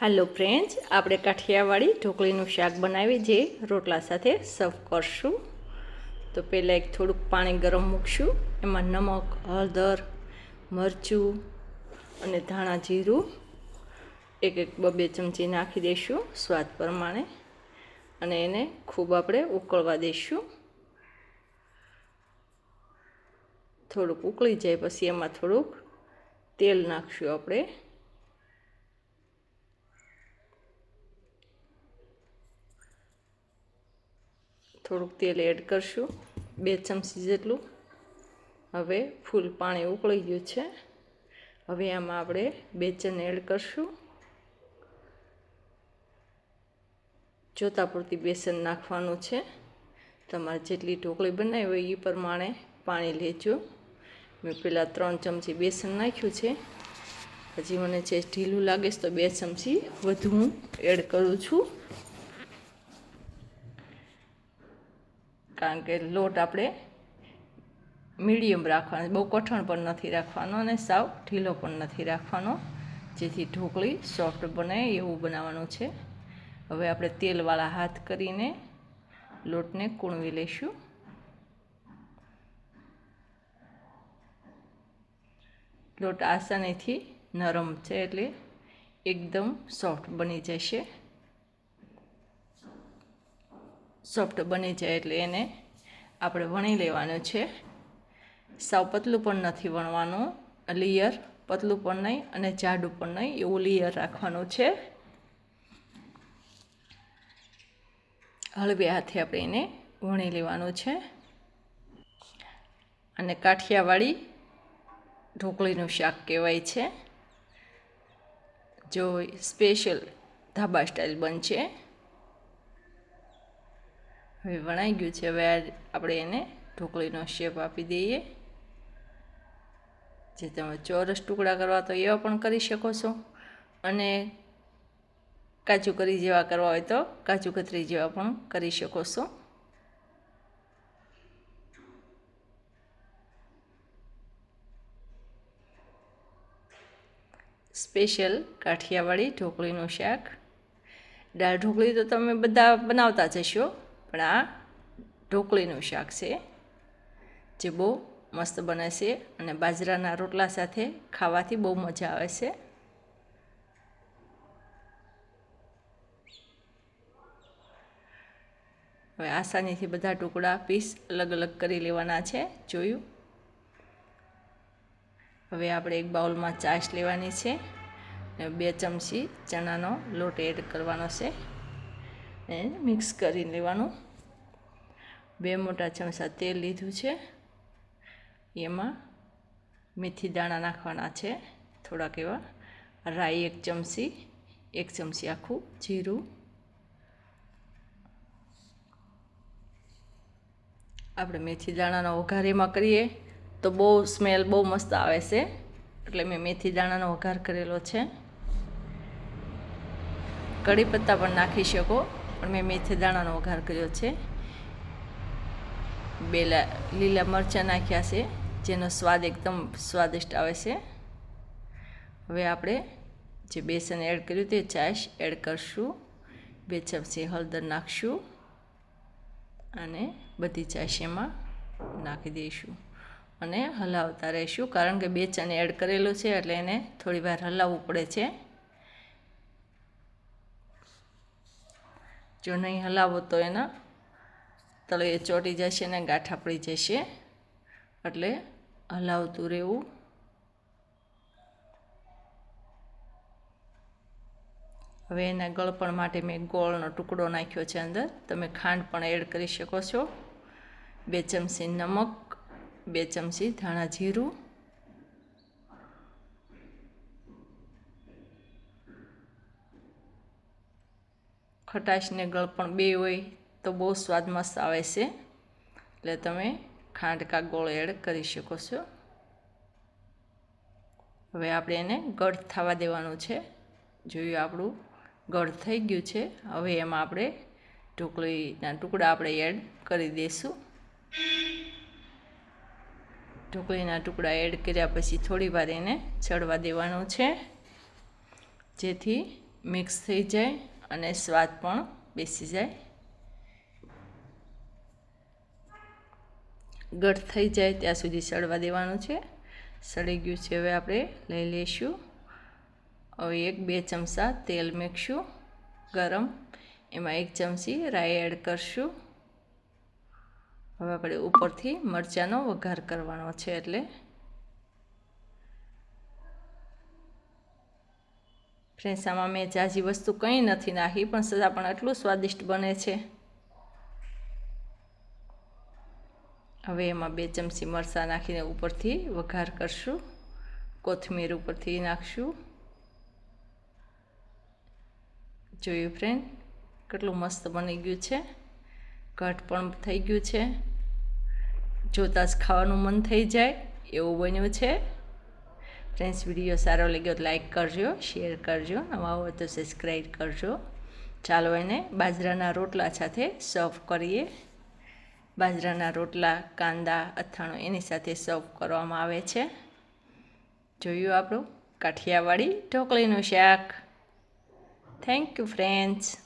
હાલો friends આપણે કાઠિયાવાડી ઢોકળીનું શાક બનાવી જે રોટલા સાથે સર્વ કરશું. તો પહેલાં એક થોડુંક પાણી ગરમ મૂકશું. એમાં નમક, હળદર, મરચું અને ધાણા જીરું એક એક બબે ચમચી નાખી દઈશું સ્વાદ પ્રમાણે. અને એને ખૂબ આપણે ઉકળવા દઈશું. થોડુંક ઉકળી જાય પછી એમાં થોડુંક તેલ નાખશું આપણે. થોડુંક તેલ એડ કરશું. બે ચમચી જેટલું. હવે ફૂલ પાણી ઉકળી ગયું છે. હવે આમાં આપણે બેચન એડ કરશું. જોતા પૂરતી બેસન નાખવાનું છે. તમારે જેટલી ઢોકળી બનાવી હોય એ પ્રમાણે પાણી લેજો. મેં પહેલાં ત્રણ ચમચી બેસન નાખ્યું છે. હજી મને જે ઢીલું લાગે છે તો બે ચમચી વધુ હું એડ કરું છું. કારણ કે લોટ આપણે મીડિયમ રાખવાનો, બહુ કઠણ પણ નથી રાખવાનો અને સાવ ઢીલો પણ નથી રાખવાનો. જેથી ઢોકળી સોફ્ટ બને એવું બનાવવાનું છે. હવે આપણે તેલવાળા હાથ કરીને લોટને કૂણવી લઈશું. લોટ આસાનીથી નરમ છે એટલે એકદમ સોફ્ટ બની જશે. સોફ્ટ બની જાય એટલે એને આપણે વણી લેવાનું છે. સાવ પતલું પણ નથી વણવાનું લેયર પતલું પણ નહીં અને જાડું પણ નહીં, એવું લેયર રાખવાનું છે. હળવે હાથે આપણે એને વણી લેવાનું છે. અને કાઠિયાવાડી ઢોકળીનું શાક કહેવાય છે. જો સ્પેશિયલ ધાબા સ્ટાઇલ બનશે. હવે વણાઈ ગયું છે. હવે આપણે એને ઢોકળીનો શેપ આપી દઈએ. જે તમે ચોરસ ટુકડા કરવા તો એવા પણ કરી શકો છો. અને કાજુ કરી જેવા કરવા હોય તો કાજુ કતરી જેવા પણ કરી શકો છો. સ્પેશિયલ કાઠિયાવાડી ઢોકળીનું શાક. દાળ ઢોકળી તો તમે બધા બનાવતા જ હશો. પણ આ ઢોકળીનું શાક છે, જે બહુ મસ્ત બને છે અને બાજરાના રોટલા સાથે ખાવાથી બહુ મજા આવે છે. હવે આસાનીથી બધા ટુકડા પીસ અલગ અલગ કરી લેવાના છે, જોયું? હવે આપણે એક બાઉલમાં ચાશ લેવાની છે બે ચમચી ચણાનો લોટ એડ કરવાનો છે. એને મિક્સ કરી લેવાનું. બે મોટા ચમચા તેલ લીધું છે. એમાં મેથી દાણા નાખવાના છે, થોડાક એવા. રાઈ એક ચમચી એક ચમચી આખું જીરું. આપણે મેથી દાણાનો વઘાર એમાં કરીએ તો બહુ સ્મેલ બહુ મસ્ત આવે છે. એટલે મેં મેથી દાણાનો વઘાર કરેલો છે. કઢી પત્તા પણ નાખી શકો. પણ મેં મેથી દાણાનો વઘાર કર્યો છે. બે લીલા મરચાં નાખ્યા છે, જેનો સ્વાદ એકદમ સ્વાદિષ્ટ આવે છે. હવે આપણે જે બેસન એડ કર્યું તે છાશ એડ કરશું. બે ચમચી હળદર નાખશું અને બધી છાશ એમાં નાખી દઈશું. અને હલાવતા રહીશું, કારણ કે બે ચને એડ કરેલું છે એટલે એને થોડી વાર હલાવવું પડે છે. જો નહીં હલાવો તો એના તળે ચોટી જશે અને ગાંઠા પડી જશે. એટલે હલાવતું રહેવું. હવે એના ગળપણ માટે મેં ગોળનો ટુકડો નાખ્યો છે અંદર. તમે ખાંડ પણ એડ કરી શકો છો. બે ચમચી નમક, બે ચમચી ધાણા જીરું ખટાશને ગળપણ બે હોય તો બહુ સ્વાદ મસ્ત આવે છે. એટલે તમે ખાંડ કા ગોળ એડ કરી શકો છો. હવે આપણે એને ગઢ થવા દેવાનું છે. જોયું આપણું ગઢ થઈ ગયું છે. હવે એમાં આપણે ઢોકળીના ટુકડા આપણે એડ કરી દઈશું ઢોકળીના ટુકડા એડ કર્યા પછી થોડી વાર એને ચડવા દેવાનું છે. જેથી મિક્સ થઈ જાય. અને સ્વાદ પણ બેસી જાય. ગઢ થઈ જાય ત્યાં સુધી સળવા દેવાનું છે. સળી ગયું છે હવે આપણે લઈ લઈશું. હવે એક બે ચમચા તેલ મેકશું ગરમ. એમાં એક ચમચી રાઈ એડ કરશું. હવે આપણે ઉપરથી મરચાંનો વઘાર કરવાનો છે એટલે આમાં મેં જાજી વસ્તુ કંઈ નથી નાખી, પણ સદા પણ આટલું સ્વાદિષ્ટ બને છે. હવે એમાં બે ચમચી મરચાં નાખીને ઉપરથી વઘાર કરશું. કોથમીર ઉપરથી નાખશું. જોયું ફ્રેન્ડ કેટલું મસ્ત બની ગયું છે. ઘટ પણ થઈ ગયું છે. જોતાં જ ખાવાનું મન થઈ જાય, એવું બન્યું છે. ફ્રેન્ડ્સ વીડિયો સારો લાગ્યો તો લાઈક કરજો શેર કરજો, નવા હોય તો સબસ્ક્રાઈબ કરજો. ચાલો એને બાજરાના રોટલા સાથે સર્વ કરીએ. બાજરાના રોટલા, કાંદા, અથાણું એની સાથે સર્વ કરવામાં આવે છે. જોયું આપણું? કાઠિયાવાડી ઢોકળીનું શાક. Thank you friends